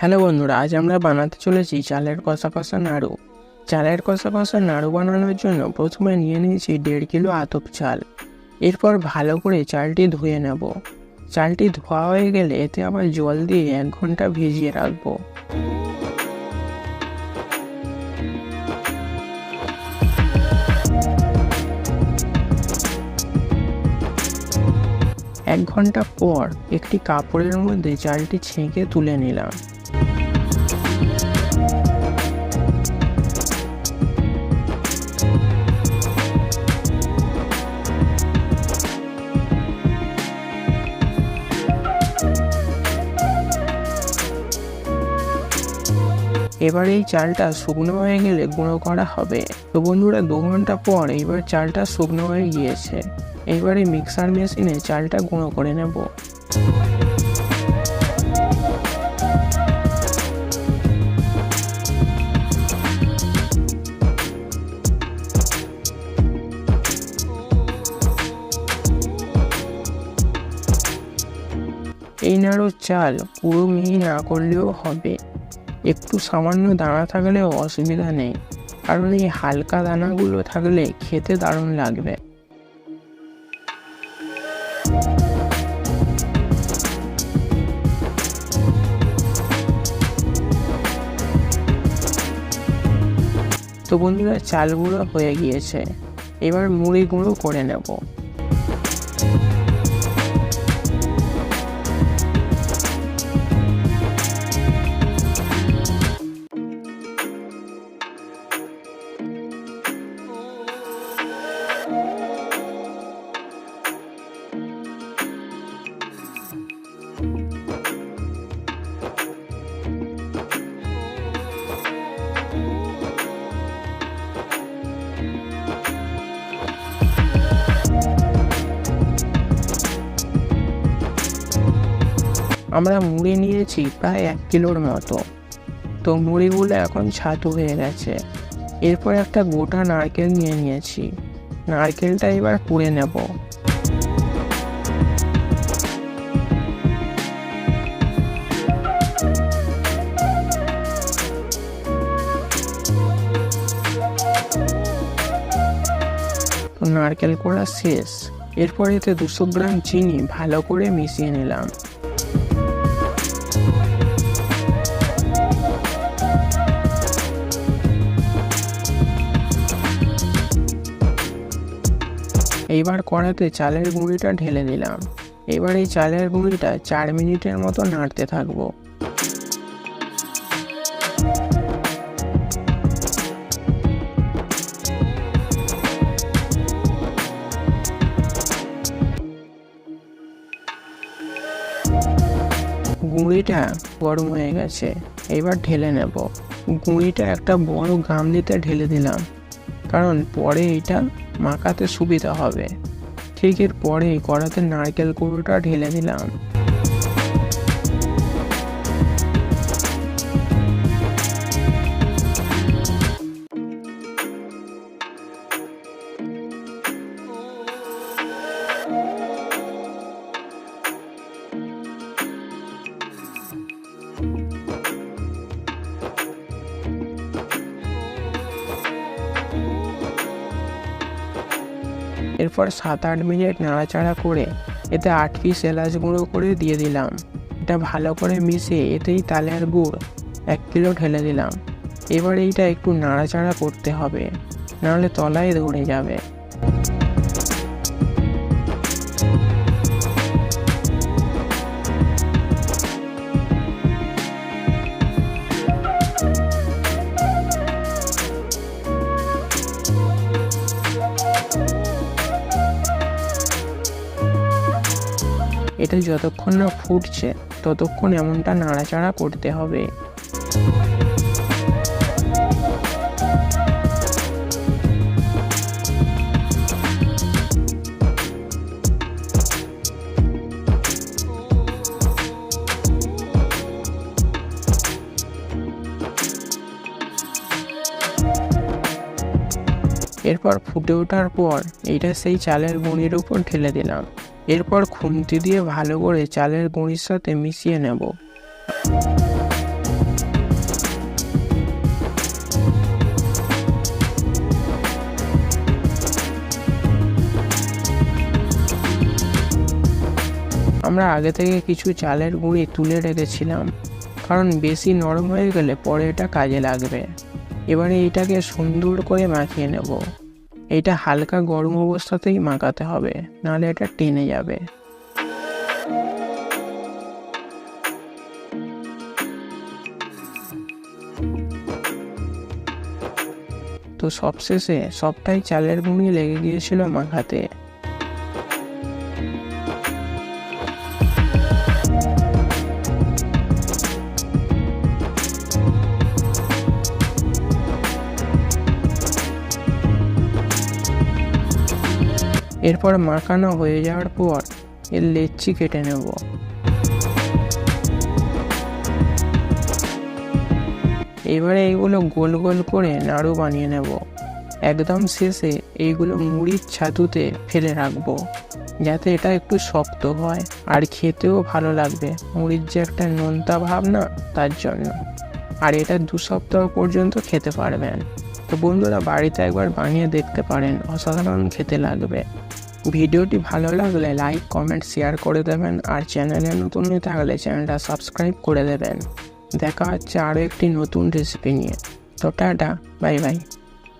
Hello বন্ধুরা, আজ আমরা বানাতে চলেছি চালের কষা কষা নাড়ু। চালের কষা কষা নাড়ু বানানোর জন্য প্রথমে নিয়ে নিয়েছি দেড় কিলো আতপ চাল। এরপর ভালো করে চালটি ধুয়ে নেব। চালটি ধোয়া হয়ে গেলে এতে আবার জল দিয়ে এক ঘণ্টা ভিজিয়ে রাখব। এক ঘণ্টা পর একটি কাপড়ের মধ্যে চালটি ছেঁকে তুলে নিলাম। এবার এই চালটা শুকনো হয়ে গেলে গুঁড়ো করা হবে। তো বন্ধুরা, দু ঘণ্টা পর এইবার চালটা শুকনো হয়ে গিয়েছে। এবারে মিক্সার মেশিনে চালটা গুঁড়ো করে নেব। এই নাড়ুর চাল পুরো মিহি না করলেও হবে। একটু সামান্য দানা থাকলেও অসুবিধা নেই। কারণ এই হালকা দানাগুলো থাকলে খেতে দারুণ লাগবে। তো বন্ধুরা চাল গুঁড়ো হয়ে গিয়েছে। এবার মুড়ি গুঁড়ো করে নেব। আমরা মুড়ি নিয়েছি প্রায় এক কিলোর মতো। তো মুড়িগুলো এখন ছাতু হয়ে গেছে। এরপর একটা গোটা নারকেল নিয়ে নিয়েছি। নারকেলটা এবার পুড়ে নেব। নারকেল করা শেষ। এরপর এতে দুশো গ্রাম চিনি ভালো করে মিশিয়ে নিলাম। এইবার কড়াতে চালের গুঁড়িটা ঢেলে দিলাম এবার এই চালের গুঁড়িটা চার মিনিটের মতো নাড়তে থাকব। গুঁড়িটা গরম হয়ে গেছে। এবার ঢেলে নেব। গুঁড়িটা একটা বড় গামলিতে ঢেলে দিলাম। কারণ পরে এটা মাখাতে সুবিধা হবে। ঠিক এর পরে কড়াতে নারকেল কুড়োটা ঢেলে দিলাম। এরপর সাত আট মিনিট নাড়াচাড়া করে এতে আট পিস এলাচ গুঁড়ো করে দিয়ে দিলাম। এটা ভালো করে মিশে এতেই তালের গুড় এক কিলো ঢেলে দিলাম। এবার এইটা একটু নাড়াচাড়া করতে হবে, নাহলে তলায় ধরে যাবে। এটা যতক্ষণ না ফুটছে, ততক্ষণ এমনটা নাড়াচাড়া করতে হবে। এরপর ফুটে ওঠার পর, এইটা সেই চালের গুঁড়ির উপর ঢেলে দিলাম। এরপর খুন্তি দিয়ে ভালো করে চালের গুঁড়ির সাথে মিশিয়ে নেব। আমরা আগে থেকে কিছু চালের গুঁড়ি তুলে রেখেছিলাম, কারণ বেশি নরম হয়ে গেলে পরে এটা কাজে লাগবে। এবারে এটাকে সুন্দর করে মাখিয়ে নেব। এটা হালকা গরম অবস্থাতেই মাখাতে হবে, নাহলে এটা টেনে যাবে। তো সবশেষে সবটাই চালের গুঁড়ি লেগে গিয়েছিল মাখাতে। এরপর মাখানো হয়ে যাওয়ার পর এর লেচি কেটে নেব। এবারে এইগুলো গোল গোল করে নাড়ু বানিয়ে নেব। একদম শেষে এইগুলো মুড়ির ছাতুতে ফেলে রাখব, যাতে এটা একটু শক্ত হয় আর খেতেও ভালো লাগবে। মুড়ির যে একটা নোনতা ভাব না, তার জন্য। আর এটা দু সপ্তাহ পর্যন্ত খেতে পারবেন। তো বন্ধুরা বাড়িতে একবার বানিয়ে দেখতে পারেন, অসাধারণ খেতে লাগবে। ভিডিওটি ভালো লাগলে লাইক, কমেন্ট, শেয়ার করে দেবেন আর চ্যানেলে নতুন নিয়ে থাকলে চ্যানেলটা সাবস্ক্রাইব করে দেবেন। দেখা হচ্ছে আরও একটি নতুন রেসিপি নিয়ে। তো টাটা, বাই বাই।